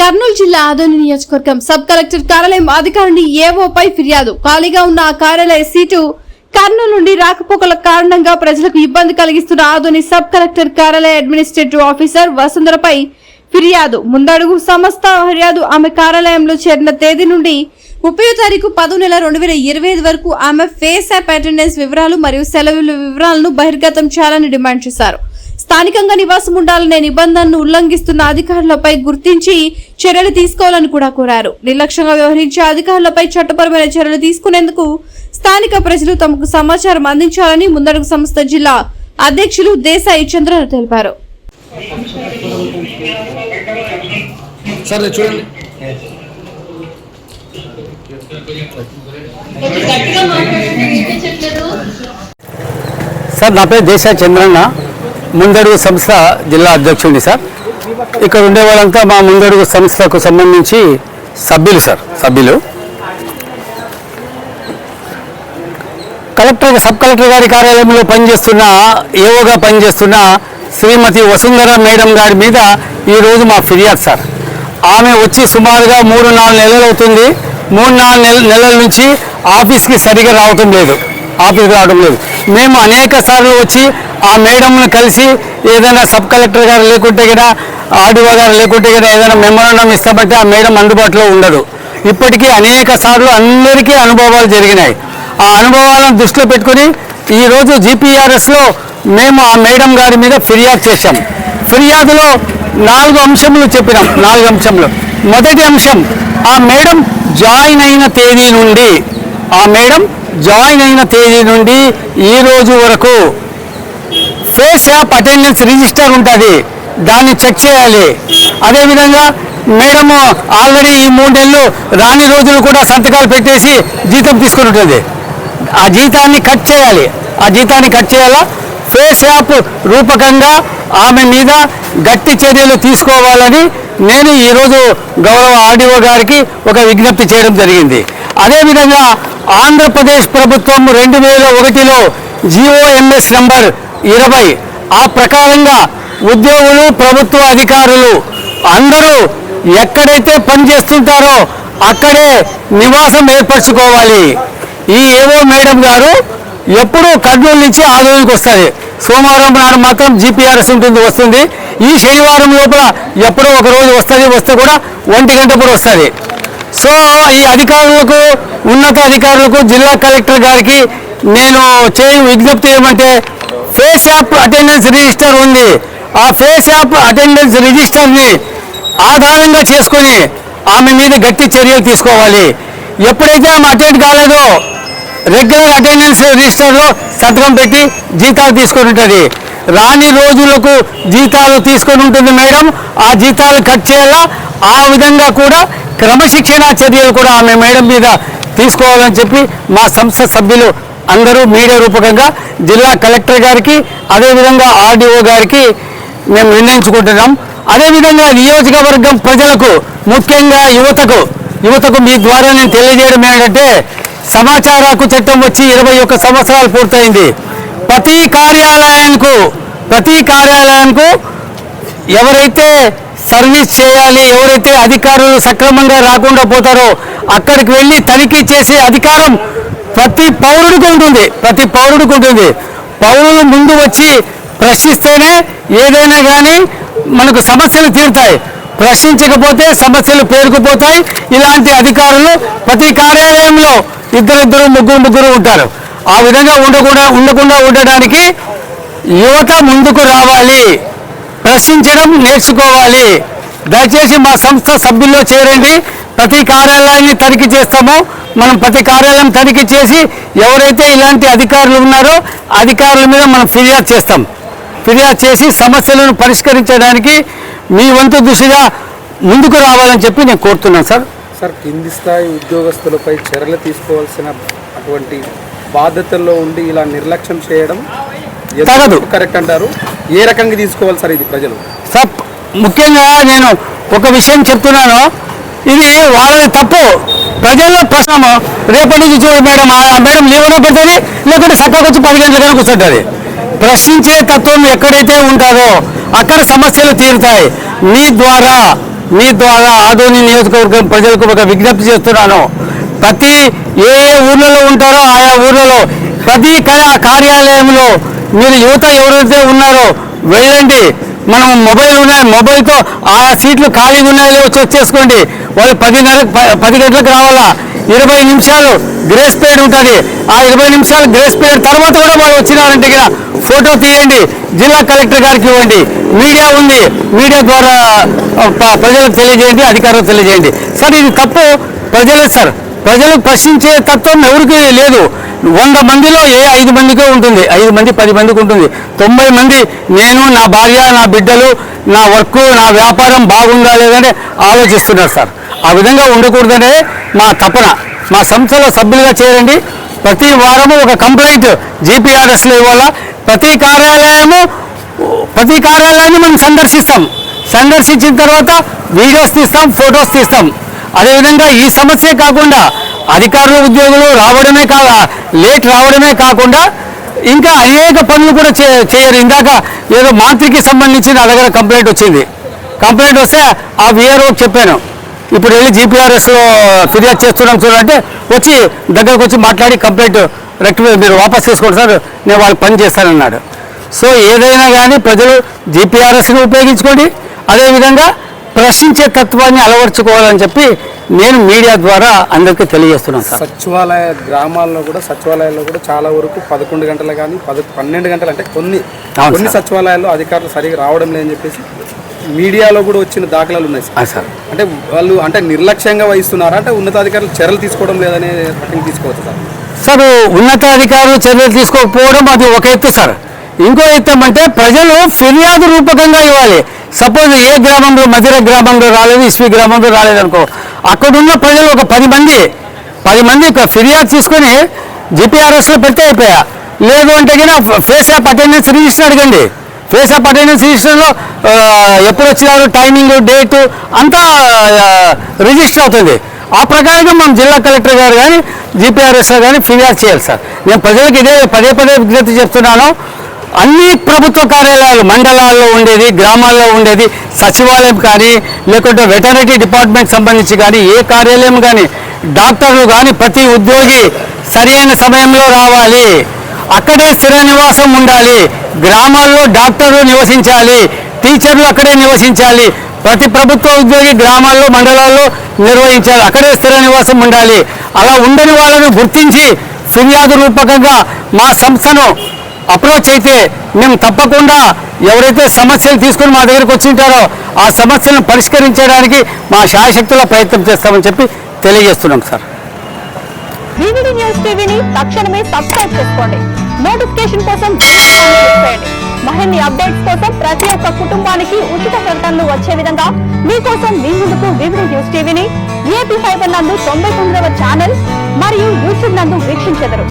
కర్నూలు జిల్లా ఆదోని నియోజకవర్గం sub collector కార్యాలయం అధికారిని ఏవోపై ఫిర్యాదు. ఖాళీగా ఉన్న ఆ కార్యాలయ సీటు కర్నూలు నుండి రాకపోకల కారణంగా ప్రజలకు ఇబ్బంది కలిగిస్తున్న ఆదోని సబ్ కలెక్టర్ కార్యాలయ అడ్మినిస్ట్రేటివ్ ఆఫీసర్ వసుంధరపై ఫిర్యాదు. ముందడుగు సంస్థ ఫిర్యాదు ఆమె కార్యాలయంలో చేరిన తేదీ నుండి ముప్పై తారీఖు పదో నెల రెండు వేల ఇరవై ఐదు వరకు ఆమె ఫేస్ యాప్ అటెండెన్స్ వివరాలు మరియు సెలవుల వివరాలను బహిర్గతం చేయాలని డిమాండ్ చేశారు. స్థానికంగా నివాసం ఉండాలనే నిబంధనను ఉల్లంఘిస్తున్న అధికారులపై గుర్తించి చర్యలు తీసుకోవాలని కూడా కోరారు. నిర్లక్ష్యంగా వ్యవహరించే అధికారులపై చట్టపరమైన చర్యలు తీసుకునేందుకు స్థానిక ప్రజలు తమకు సమాచారం అందించాలని ముందడుగు సంస్థ జిల్లా అధ్యక్షులు దేశాయి చంద్ర తెలిపారు. సార్ నా పేరు దేశా చంద్రన్న. ముందడుగు సంస్థ జిల్లా అధ్యక్షుడిని సార్. ఇక్కడ ఉండే వాళ్ళంతా మా ముందడుగు సంస్థకు సంబంధించి సభ్యులు సార్. సభ్యులు. కలెక్టర్ సబ్ కలెక్టర్ గారి కార్యాలయంలో పనిచేస్తున్న ఏవోగా పనిచేస్తున్న శ్రీమతి వసుంధర మేడం గారి మీద ఈరోజు మా ఫిర్యాదు సార్. ఆమె వచ్చి సుమారుగా మూడు నాలుగు నెలలు అవుతుంది. మూడు నాలుగు నెల నెలల నుంచి ఆఫీస్కి సరిగా రావటం లేదు. ఆఫీస్కి రావడం లేదు. మేము అనేక సార్లు వచ్చి ఆ మేడంను కలిసి ఏదైనా సబ్ కలెక్టర్ గారు లేకుంటే కూడా ఆర్డీఓ గారు లేకుంటే కూడా ఏదైనా మెమోరాండం ఇస్తామంటే ఆ మేడం అందుబాటులో ఉండదు. ఇప్పటికీ అనేక సార్లు అందరికీ అనుభవాలు జరిగినాయి. ఆ అనుభవాలను దృష్టిలో పెట్టుకుని ఈరోజు జీపీఆర్ఎస్లో మేము ఆ మేడం గారి మీద ఫిర్యాదు చేశాం. ఫిర్యాదులో నాలుగు అంశములు చెప్పినాం. నాలుగు అంశంలో మొదటి అంశం ఆ మేడం జాయిన్ అయిన తేదీ నుండి ఆ మేడం జాయిన్ అయిన తేదీ నుండి ఈ రోజు వరకు ఫేస్ యాప్ అటెండెన్స్ రిజిస్టర్ ఉంటుంది. దాన్ని చెక్ చేయాలి. అదేవిధంగా మేడం ఆల్రెడీ ఈ మూడు నెలలు రాని రోజులు కూడా సంతకాలు పెట్టేసి జీతం తీసుకుని ఉంటుంది ఆ జీతాన్ని కట్ చేయాలి. ఆ జీతాన్ని కట్ చేయాలా? ఫేస్ యాప్ రూపకంగా ఆమె మీద గట్టి చర్యలు తీసుకోవాలని నేను ఈరోజు గౌరవ ఆర్డీఓ గారికి ఒక విజ్ఞప్తి చేయడం జరిగింది. అదేవిధంగా ఆంధ్రప్రదేశ్ ప్రభుత్వం రెండు వేల ఒకటిలో జిఓఎంఎస్ నంబర్ ఇరవై. ఆ ప్రకారంగా ఉద్యోగులు ప్రభుత్వ అధికారులు అందరూ ఎక్కడైతే పనిచేస్తుంటారో అక్కడే నివాసం ఏర్పరచుకోవాలి. ఈ ఏవో మేడం గారు ఎప్పుడూ కర్నూలు నుంచి ఆదోనికి వస్తుంది సోమవారం నాడు మాత్రం జీపీఆర్ఎస్ ఉంటుంది వస్తుంది. ఈ శనివారం లోపల ఎప్పుడో ఒక రోజు వస్తుంది వస్తే కూడా ఒంటి గంటప్పుడు వస్తుంది. సో ఈ అధికారులకు ఉన్నత అధికారులకు జిల్లా కలెక్టర్ గారికి నేను చేయ విజ్ఞప్తి ఏమంటే ఫేస్ యాప్ అటెండెన్స్ రిజిస్టర్ ఉంది. ఆ ఫేస్ యాప్ అటెండెన్స్ రిజిస్టర్ని ఆధారంగా చేసుకొని ఆమె మీద గట్టి చర్యలు తీసుకోవాలి. ఎప్పుడైతే ఆమె అటెండ్ కాలేదో రెగ్యులర్ అటెండెన్స్ రిజిస్టర్లో సంతకం పెట్టి జీతాలు తీసుకొని ఉంటుంది. రాని రోజులకు జీతాలు తీసుకొని ఉంటుంది మేడం. ఆ జీతాలు కట్ చేయాలా? ఆ విధంగా కూడా క్రమశిక్షణ చర్యలు కూడా ఆమె మేడం మీద తీసుకోవాలని చెప్పి మా సంస్థ సభ్యులు అందరూ మీడియా రూపకంగా జిల్లా కలెక్టర్ గారికి అదేవిధంగా ఆర్డీఓ గారికి మేము నిర్ణయించుకుంటున్నాం. అదేవిధంగా నియోజకవర్గం ప్రజలకు ముఖ్యంగా యువతకు యువతకు మీ ద్వారా నేను తెలియజేయడం ఏంటంటే సమాచార హక్కు చట్టం వచ్చి ఇరవై ఒక్క సంవత్సరాలు పూర్తయింది. ప్రతి కార్యాలయానికి ప్రతి కార్యాలయానికి ఎవరైతే సర్వీస్ చేయాలి ఎవరైతే అధికారులు సక్రమంగా రాకుండా పోతారో అక్కడికి వెళ్ళి తనిఖీ చేసే అధికారం ప్రతి పౌరుడికి ఉంటుంది. ప్రతి పౌరుడికి ఉంటుంది. పౌరులు ముందు వచ్చి ప్రశ్నిస్తేనే ఏదైనా కానీ మనకు సమస్యలు తీరుతాయి. ప్రశ్నించకపోతే సమస్యలు పేరుకుపోతాయి. ఇలాంటి అధికారులు ప్రతి కార్యాలయంలో ఇద్దరిద్దరు ముగ్గురు ముగ్గురు ఉంటారు. ఆ విధంగా ఉండకుండా ఉండకుండా ఉండడానికి యువత ముందుకు రావాలి. ప్రశ్నించడం నేర్చుకోవాలి. దయచేసి మా సంస్థ సభ్యుల్లో చేరండి. ప్రతి కార్యాలయాన్ని తనిఖీ చేస్తామో. మనం ప్రతి కార్యాలయం తనిఖీ చేసి ఎవరైతే ఇలాంటి అధికారులు ఉన్నారో అధికారుల మీద మనం ఫిర్యాదు చేస్తాం. ఫిర్యాదు చేసి సమస్యలను పరిష్కరించడానికి మీ వంతు దిశగా ముందుకు రావాలని చెప్పి నేను కోరుతున్నాను సార్. సార్ కింది స్థాయి ఉద్యోగస్తులపై చర్యలు తీసుకోవాల్సిన అటువంటి బాధ్యతల్లో ఉండి ఇలా నిర్లక్ష్యం చేయడం తగదు. కరెక్ట్ అంటారు? ఏ రకంగా తీసుకోవాలి సార్ ఇది ప్రజలు? సార్ ముఖ్యంగా నేను ఒక విషయం చెప్తున్నాను. ఇది వాళ్ళది తప్పు. ప్రజల్లో ప్రశ్నము రేపటి నుంచి చూడు మేడం మేడం లీవ్లో పెడుతుంది లేకుంటే చక్కగా వచ్చి పది గంటల కనుక కూర్చుంటుంది. ప్రశ్నించే తత్వం ఎక్కడైతే ఉంటుందో అక్కడ సమస్యలు తీరుతాయి. మీ ద్వారా మీ ద్వారా ఆదోని నియోజకవర్గం ప్రజలకు ఒక విజ్ఞప్తి చేస్తున్నాను. ప్రతి ఏ ఏ ఊర్లలో ఉంటారో ఆయా ఊర్లలో ప్రతి కార్యాలయంలో మీరు యువత ఎవరైతే ఉన్నారో వెళ్ళండి. మనం మొబైల్ ఉన్నాయి. మొబైల్తో ఆయా సీట్లు ఖాళీగా ఉన్నాయో. లేవో చెక్ చేసుకోండి. వాళ్ళు పది గంటలకు పది గంటలకు రావాలా? ఇరవై నిమిషాలు గ్రేస్ పీరియడ్ ఉంటుంది. ఆ ఇరవై నిమిషాలు గ్రేస్ పీరియడ్ తర్వాత కూడా వాళ్ళు వచ్చినారంటే ఇక్కడ ఫోటో తీయండి. జిల్లా కలెక్టర్ గారికి ఇవ్వండి. మీడియా ఉంది. మీడియా ద్వారా ప్రజలకు తెలియజేయండి అధికారులకు తెలియజేయండి. సార్ ఇది తప్పు. ప్రజలే సార్ ప్రజలు ప్రశ్నించే తత్వం ఎవరికి లేదు. వంద మందిలో ఏ ఐదు మందికే ఉంటుంది? ఐదు మంది పది మందికి ఉంటుంది. తొంభై మంది నేను నా భార్య నా బిడ్డలు నా వర్క్ నా వ్యాపారం బాగుందా లేదంటే ఆలోచిస్తున్నారు సార్. ఆ విధంగా ఉండకూడదనే మా తపన. మా సంస్థలో సభ్యులుగా చేరండి. ప్రతి వారము ఒక కంప్లైంట్ జీపీఆర్ఎస్లో ఇవ్వాలా? ప్రతి కార్యాలయము ప్రతి కార్యాలయాన్ని మనం సందర్శిస్తాం. సందర్శించిన తర్వాత వీడియోస్ తీస్తాం ఫొటోస్ తీస్తాం. అదేవిధంగా ఈ సమస్యే కాకుండా అధికారులు ఉద్యోగులు రావడమే కా లేట్ రావడమే కాకుండా ఇంకా అనేక పనులు కూడా చేయరు. ఇందాక ఏదో మంత్రికి సంబంధించి నా దగ్గర కంప్లైంట్ వచ్చింది. కంప్లైంట్ వస్తే ఆ విఆర్ఓ చెప్పాను. ఇప్పుడు వెళ్ళి జీపీఆర్ఎస్లో ఫిర్యాదు చేస్తున్నాం చూడంటే వచ్చి దగ్గరకు వచ్చి మాట్లాడి కంప్లైంట్ రెక్టిఫై మీరు వాపస్ తీసుకోండి సార్ నేను వాళ్ళు పని చేస్తానన్నాడు. సో ఏదైనా కానీ ప్రజలు జీపీఆర్ఎస్ని ఉపయోగించుకోండి. అదేవిధంగా ప్రశ్నించే తత్వాన్ని అలవర్చుకోవాలని చెప్పి నేను మీడియా ద్వారా అందరికీ తెలియజేస్తున్నాను సార్. సచివాలయ గ్రామాల్లో కూడా సచివాలయాల్లో కూడా చాలా వరకు పదకొండు గంటలు కానీ పద పన్నెండు గంటలు అంటే కొన్ని కొన్ని. సచివాలయాల్లో అధికారులు సరిగా రావడం లేదని చెప్పేసి మీడియాలో కూడా వచ్చిన దాఖలాలు ఉన్నాయి సార్. అంటే వాళ్ళు అంటే నిర్లక్ష్యంగా వహిస్తున్నారా? అంటే ఉన్నతాధికారులు చర్యలు తీసుకోవడం లేదనే పట్టిన తీసుకోవచ్చు సార్? సార్ ఉన్నతాధికారులు చర్యలు తీసుకోకపోవడం అది ఒక ఎత్తు సార్. ఇంకో ఎత్తు ఏమంటే ప్రజలు ఫిర్యాదు రూపకంగా ఇవ్వాలి. సపోజ్ ఏ గ్రామంలో మధిర గ్రామంలో రాలేదు ఇస్వి గ్రామంలో రాలేదు అనుకో. అక్కడున్న ప్రజలు ఒక పది మంది. పది మంది ఫిర్యాదు తీసుకొని జిపిఆర్ఎస్లో పెడితే అయిపోయా. లేదు అంటే కనుక ఫేస్ యాప్ అటెండెన్స్ రిజిస్టర్ అడగండి. ఫేస్ యాప్ అటెండెన్స్ రిజిస్టర్లో ఎప్పుడు వచ్చినారు టైమింగ్ డేట్ అంతా రిజిస్టర్ అవుతుంది. ఆ ప్రకారంగా మనం జిల్లా కలెక్టర్ గారు కానీ జీపీఆర్ఎస్లో కానీ ఫిర్యాదు చేయాలి సార్. నేను ప్రజలకు ఇదే పదే పదే విజ్ఞప్తి చెప్తున్నాను. అన్ని ప్రభుత్వ కార్యాలయాలు మండలాల్లో ఉండేది గ్రామాల్లో ఉండేది సచివాలయం కానీ లేకుంటే వెటర్నరీ డిపార్ట్మెంట్ సంబంధించి కానీ ఏ కార్యాలయం కానీ డాక్టర్లు కానీ ప్రతి ఉద్యోగి సరైన సమయంలో రావాలి. అక్కడే స్థిర నివాసం ఉండాలి. గ్రామాల్లో డాక్టర్లు నివసించాలి. టీచర్లు అక్కడే నివసించాలి. ప్రతి ప్రభుత్వ ఉద్యోగి గ్రామాల్లో మండలాల్లో నిర్వహించాలి. అక్కడే స్థిర నివాసం ఉండాలి. అలా ఉండని వాళ్ళను గుర్తించి ఫిర్యాదు రూపకంగా మా సంస్థను అప్రోచ్ అయితే మేము తప్పకుండా ఎవరైతే సమస్యలు తీసుకొని మా దగ్గరకు వచ్చింటారో ఆ సమస్యలను పరిష్కరించడానికి మా శాయశక్తుల ప్రయత్నం చేస్తామని చెప్పి తెలియజేస్తున్నాం సార్. న్యూస్ టీవీని తక్షణమే సబ్స్క్రైబ్ చేసుకోండి. నోటిఫికేషన్ కోసం మహిళ అప్డేట్స్ కోసం ప్రతి ఒక్క కుటుంబానికి ఉచిత ప్రకటనలు వచ్చే విధంగా మీకోసం మీ ముందుకు వివిడి న్యూస్ టీవీని ఏపీ ఫైబర్ నందు తొంభై తొమ్మిదవ ఛానల్ మరియు యూట్యూబ్ నందు వీక్షించెదరు.